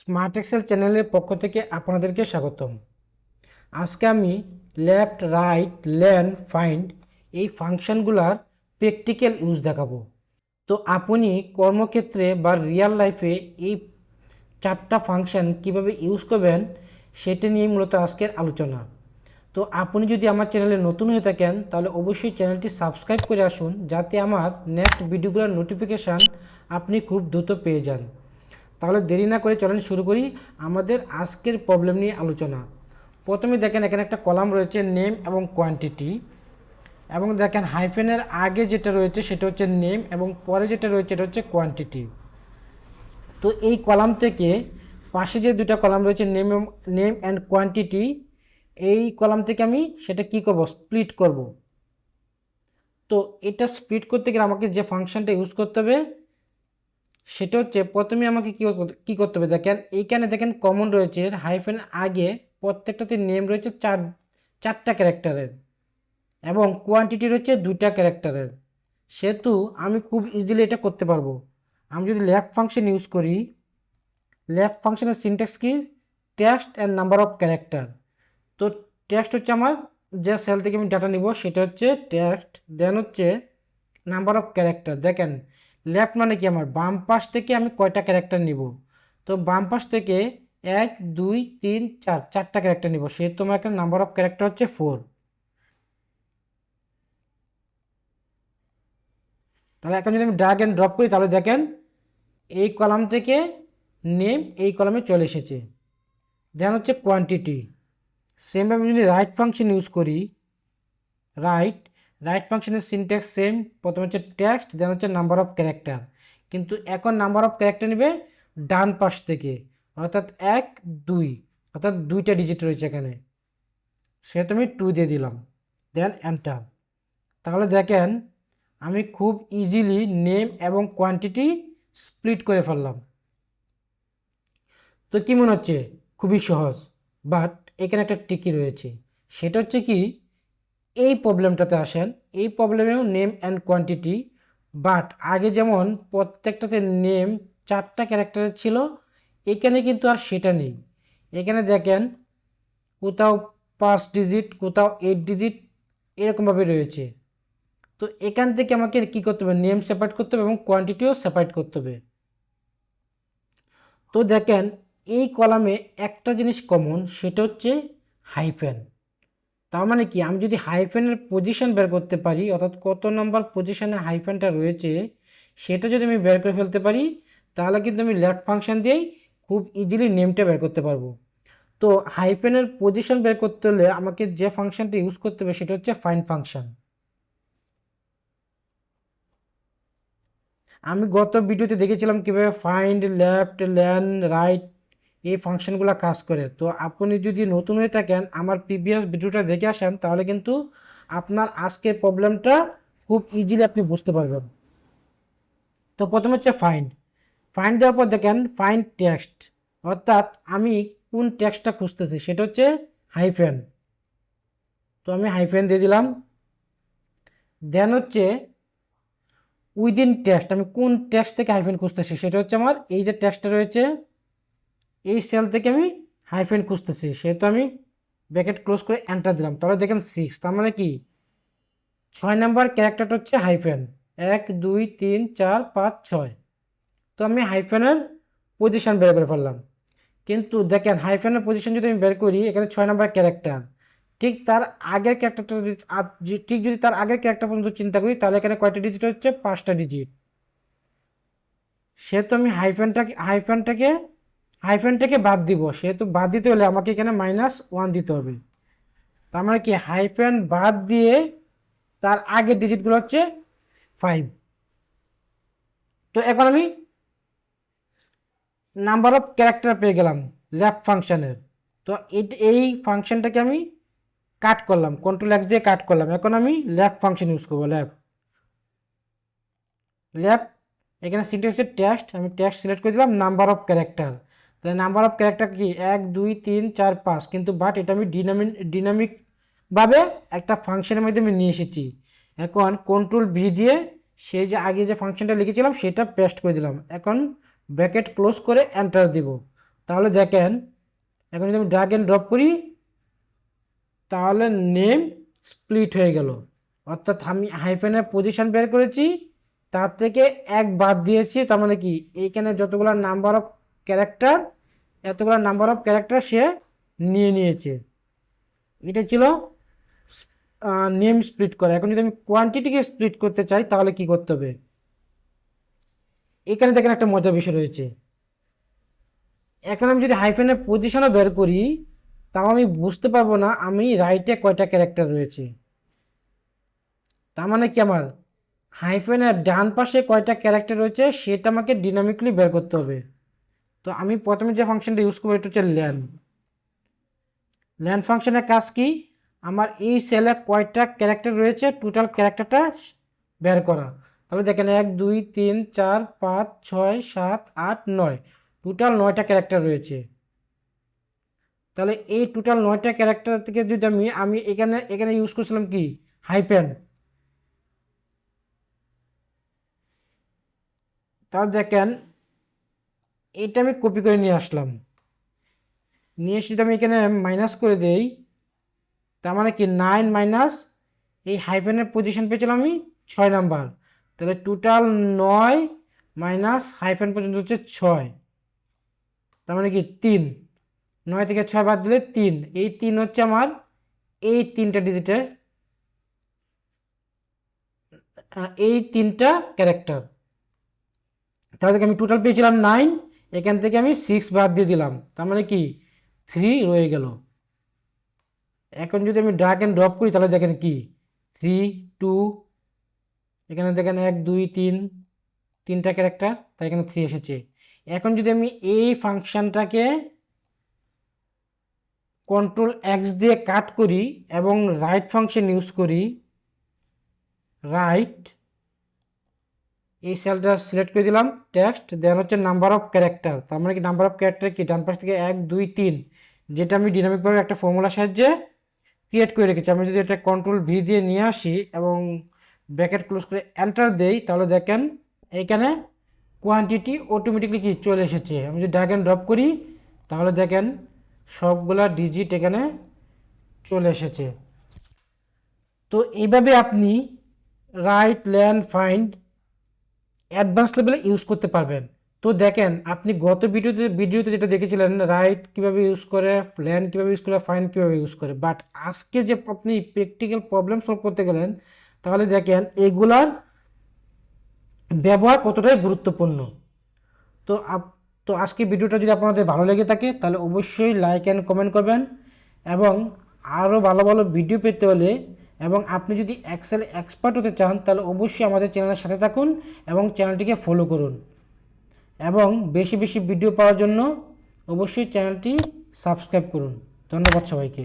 Smart Excel চ্যানেলের পক্ষ থেকে আপনাদেরকে স্বাগতম। আজকে আমি লেফট রাইট লেন ফাইন্ড এই ফাংশনগুলার প্র্যাকটিক্যাল ইউজ দেখাবো। তো আপনি কর্মক্ষেত্রে বা রিয়েল লাইফে এই চারটা ফাংশন কীভাবে ইউজ করবেন, সেটা নিয়ে মূলত আজকের আলোচনা। তো আপনি যদি আমার চ্যানেলে নতুন হয়ে থাকেন, তাহলে অবশ্যই চ্যানেলটি সাবস্ক্রাইব করে আসুন, যাতে আমার নেক্সট ভিডিওগুলোর নোটিফিকেশান আপনি খুব দ্রুত পেয়ে যান। তাহলে দেরি না করে চলেন শুরু করি আমাদের আজকের প্রবলেম নিয়ে আলোচনা। প্রথমে দেখেন এখানে একটা কলাম রয়েছে নেম এবং কোয়ান্টিটি এবং দেখেন হাইফেনের আগে যেটা রয়েছে সেটা হচ্ছে নেম এবং পরে যেটা রয়েছে এটা হচ্ছে কোয়ান্টিটি তো এই কলাম থেকে পাশে যে দুটা কলাম রয়েছে নেম নেম অ্যান্ড কোয়ান্টিটি এই কলাম থেকে আমি সেটা কি করব? স্প্লিট করব। তো এটা স্প্লিট করতে গেলে আমাকে যে ফাংশনটা ইউজ করতে হবে সেটা হচ্ছে প্রথমে আমাকে কী কী করতে হবে? দেখেন, এইখানে দেখেন কমন রয়েছে হাইফেন আগে প্রত্যেকটাতে নেম রয়েছে চার, চারটা ক্যারেক্টারের এবং কোয়ান্টিটি রয়েছে দুইটা ক্যারেক্টারের সেহেতু আমি খুব ইজিলি এটা করতে পারব। আমি যদি লেফট ফাংশন ইউজ করি লেফট ফাংশনের সিনটেক্স কি? Text and number of character তো টেক্সট হচ্ছে আমার যে সেল থেকে আমি ডাটা নিব, সেটা হচ্ছে টেক্সট দেন হচ্ছে নাম্বার অফ ক্যারেক্টার দেখেন লেফট মানে কি আমার? বাম পাশ থেকে আমি কয়টা ক্যারেক্টার নিব? তো বাম পাশ থেকে এক, দুই, তিন, চার, চারটা ক্যারেক্টার নিব। সেহেতু আমার একটা নাম্বার অফ ক্যারেক্টার হচ্ছে ফোর তাহলে এখন যদি আমি ড্রাগ অ্যান্ড ড্রপ করি, তাহলে দেখেন এই কলাম থেকে নেম এই কলামে চলে এসেছে। দেন হচ্ছে কোয়ান্টিটি সেমভাবে যদি রাইট ফাংশন ইউজ করি রাইট রাইট ফাংশনের সিনট্যাক্স সেম প্রথমে হচ্ছে টেক্সট দেন হচ্ছে নাম্বার অফ ক্যারেক্টার কিন্তু এখন নাম্বার অফ ক্যারেক্টার নেবে ডান পাশ থেকে, অর্থাৎ এক, দুই, অর্থাৎ দুইটা ডিজিট রয়েছে এখানে। সেহেতু আমি টু দিয়ে দিলাম দেন এন্টার তাহলে দেখেন, আমি খুব ইজিলি নেম এবং কোয়ান্টিটি স্প্লিট করে ফেললাম। তো কী মনে হচ্ছে? খুবই সহজ বাট এখানে একটা টিকি রয়েছে। সেটা হচ্ছে কি এই প্রবলেমটাতে আসেন। এই প্রবলেমেও নেম অ্যান্ড কোয়ান্টিটি বাট আগে যেমন প্রত্যেকটাতে নেম চারটা ক্যারেক্টারের ছিল, এখানে কিন্তু আর সেটা নেই। এখানে দেখেন, কোথাও পাঁচ ডিজিট কোথাও এইট ডিজিট এরকমভাবে রয়েছে। তো এখান থেকে আমাকে কী করতে হবে? নেম সেপারেট করতে হবে এবং কোয়ান্টিটিও সেপারেট করতে হবে। তো দেখেন, এই কলামে একটা জিনিস কমন সেটা হচ্ছে হাইফেন তার মানে কি? আমি যদি হাইফেনের পজিশন বের করতে পারি, অর্থাৎ কত নম্বর পজিশনে হাইফেনটা রয়েছে, সেটা যদি আমি বের করে ফেলতে পারি, তাহলে কিন্তু আমি লেফট ফাংশন দিয়েই খুব ইজিলি নেমটা বের করতে পারব। তো হাইফেনের পজিশন বের করতে হলে আমাকে যে ফাংশনটা ইউজ করতে হবে, সেটা হচ্ছে ফাইন ফাংশন আমি গত ভিডিওতে দেখেছিলাম কীভাবে ফাইন্ড লেফট ল্যান রাইট এই ফাংশনগুলো কাজ করে। তো আপনি যদি নতুন হয়ে থাকেন, আমার প্রিভিয়াস ভিডিওটা দেখে আসেন, তাহলে কিন্তু আপনার আজকের প্রবলেমটা খুব ইজিলি আপনি বুঝতে পারবেন। তো প্রথমে হচ্ছে ফাইন্ড ফাইন্ড দেওয়ার পর দেখেন ফাইন্ড টেক্সট অর্থাৎ আমি কোন টেক্সটটা খুঁজতেছি, সেটা হচ্ছে হাইফেন তো আমি হাইফেন দিয়ে দিলাম। দেন হচ্ছে উইদিন টেক্সট আমি কোন টেক্সট থেকে হাইফেন খুঁজতেছি, সেটা হচ্ছে আমার, এই যে টেক্সটটা রয়েছে এই সেল থেকে আমি হাইফেন খুঁজতেছি, সেহেতু আমি ব্যাকেট ক্লোজ করে এন্টার দিলাম। তাহলে দেখেন সিক্স তার মানে কি? ছয় নাম্বার ক্যারেক্টারটা হচ্ছে হাইফেন এক, দুই, তিন, চার, পাঁচ, ছয়। তো আমি হাইফেনের পজিশন বের করে ফেললাম। কিন্তু দেখেন হাইফেনের পজিশন যদি আমি বের করি, এখানে ছয় নাম্বার ক্যারেক্টার ঠিক তার আগের ক্যারেক্টারটা যদি ঠিক যদি তার আগের ক্যারেক্টার পর্যন্ত চিন্তা করি, তাহলে এখানে কয়টা ডিজিট হচ্ছে? পাঁচটা ডিজিট সেহেতু আমি হাইফেনটাকে হাইফেনটাকে হাইফেনটাকে বাদ দিব, সেহেতু বাদ দিতে হলে আমাকে এখানে মাইনাস ওয়ান দিতে হবে। তার মানে কি? হাইফেন বাদ দিয়ে তার আগের ডিজিটগুলো হচ্ছে ফাইভ তো এখন আমি নাম্বার অফ ক্যারেক্টার পেয়ে গেলাম লেফট ফাংশনের তো এই ফাংশনটাকে আমি কাট করলাম কন্ট্রোল এক্স দিয়ে কাট করলাম। এখন আমি লেফট ফাংশন ইউজ করব লেফট লেফট এখানে সিনট্যাক্স হচ্ছে টেক্সট আমি টেক্সট সিলেক্ট করে দিলাম নাম্বার অফ ক্যারেক্টার তাহলে নাম্বার অফ ক্যারেক্টার কি? এক, দুই, তিন, চার, পাঁচ। কিন্তু বাট এটা আমি ডিনামিক ডিনামিকভাবে একটা ফাংশনের মধ্যে আমি নিয়ে এসেছি। এখন কন্ট্রোল ভি দিয়ে সেই যে আগে যে ফাংশনটা লিখেছিলাম সেটা পেস্ট করে দিলাম। এখন ব্র্যাকেট ক্লোজ করে এন্টার দিব। তাহলে দেখেন, এখন যদি আমি ড্রাগ অ্যান্ড ড্রপ করি, তাহলে নেম স্প্লিট হয়ে গেল। অর্থাৎ আমি হাইফেনের পজিশন বের করেছি, তার থেকে এক বাদ দিয়েছি, তার মানে কি? এইখানে যতগুলো নাম্বার অফ ক্যারেক্টার এতগুলো নাম্বার অফ ক্যারেক্টার সে নিয়ে নিয়েছে। এটা ছিল নেম স্প্লিট করা। এখন যদি আমি কোয়ান্টিটিকে স্প্লিট করতে চাই, তাহলে কি করতে হবে? এখানে দেখেন একটা মজার বিষয় রয়েছে। এখন আমি যদি হাইফেনের পজিশনও বের করি, তাও আমি বুঝতে পারব না আমি রাইটে কয়টা ক্যারেক্টার রয়েছে। তার মানে কি আমার? হাইফেনের ডান পাশে কয়টা ক্যারেক্টার রয়েছে, সেটা আমাকে ডিনামিকলি বের করতে হবে। তো আমি প্রথমে যে ফাংশনটা ইউজ করব, এটা হচ্ছে ল্যান ল্যান ফাংশনের কাজ কি? আমার এই সেলে কয়টা ক্যারেক্টার রয়েছে টোটাল ক্যারেক্টারটা বের করা। তাহলে দেখেন, এক, দুই, তিন, চার, পাঁচ, ছয়, সাত, আট, নয়। টোটাল নয়টা ক্যারেক্টার রয়েছে। তাহলে এই টোটাল নয়টা ক্যারেক্টার থেকে যদি আমি আমি এখানে এখানে ইউজ করছিলাম কি? হাইপেন তাহলে দেখেন এটা আমি কপি করে নিয়ে আসলাম। নিয়ে এসে আমি এখানে মাইনাস করে দেই, তার মানে কি নাইন মাইনাস এই হাইফেনের পজিশন পেয়েছিলাম আমি ছয় নাম্বার তাহলে টোটাল নয় মাইনাস হাইফেন পর্যন্ত হচ্ছে ছয়। তার মানে কি তিন। নয় থেকে ছয় বাদ দিলে তিন। এই তিন হচ্ছে আমার এই তিনটা ডিজিটের এই তিনটা ক্যারেক্টার তাহলে আমি টোটাল পেয়েছিলাম নাইন এখান থেকে আমি সিক্স বাদ দিয়ে দিলাম। তার মানে কি? থ্রি রয়ে গেল। এখন যদি আমি ড্রাগ অ্যান্ড ড্রপ করি, তাহলে দেখেন কি? থ্রি টু এখানে দেখেন এক, দুই, তিন তিনটা ক্যারেক্টার তাই এখানে থ্রি এসেছে। এখন যদি আমি এই ফাংশনটাকে কন্ট্রোল এক্স দিয়ে কাট করি এবং রাইট ফাংশন ইউজ করি রাইট এই সেলটা সিলেক্ট করে দিলাম টেক্সট দেন হচ্ছে নাম্বার অফ ক্যারেক্টার তার মানে কি নাম্বার অফ ক্যারেক্টার কি? ডান পাশ থেকে এক, দুই, তিন, যেটা আমি ডিনামিকভাবে একটা ফর্মুলার সাহায্যে ক্রিয়েট করে রেখেছি। আমি যদি এটা কন্ট্রোল ভি দিয়ে নিয়ে আসি এবং ব্র্যাকেট ক্লোজ করে এন্টার দেই, তাহলে দেখেন এইখানে কোয়ান্টিটি অটোমেটিকলি কি চলে এসেছে। আমি যদি অ্যান্ড ড্রপ করি, তাহলে দেখেন সবগুলা ডিজিট এখানে চলে এসেছে। তো এইভাবে আপনি রাইট ল্যান্ড ফাইন্ড অ্যাডভান্স লেভেলে ইউজ করতে পারবেন। তো দেখেন, আপনি গত ভিডিওতে ভিডিওতে যেটা দেখেছিলেন রাইট কীভাবে ইউজ করে ল্যান্ড কীভাবে ইউজ করে ফাইন কীভাবে ইউজ করে। বাট আজকে যে আপনি প্র্যাকটিক্যাল প্রবলেম সলভ করতে গেলেন, তাহলে দেখেন, এগুলার ব্যবহার কতটাই গুরুত্বপূর্ণ। তো আপ- তো আজকে ভিডিওটা যদি আপনাদের ভালো লেগে থাকে, তাহলে অবশ্যই লাইক অ্যান্ড কমেন্ট করবেন। এবং আরও ভালো ভালো ভিডিও পেতে হলে এবং আপনি যদি এক্সেল এক্সপার্ট হতে চান, তাহলে অবশ্যই আমাদের চ্যানেলের সাথে থাকুন এবং চ্যানেলটিকে ফলো করুন। এবং বেশি বেশি ভিডিও পাওয়ার জন্য অবশ্যই চ্যানেলটি সাবস্ক্রাইব করুন। ধন্যবাদ সবাইকে।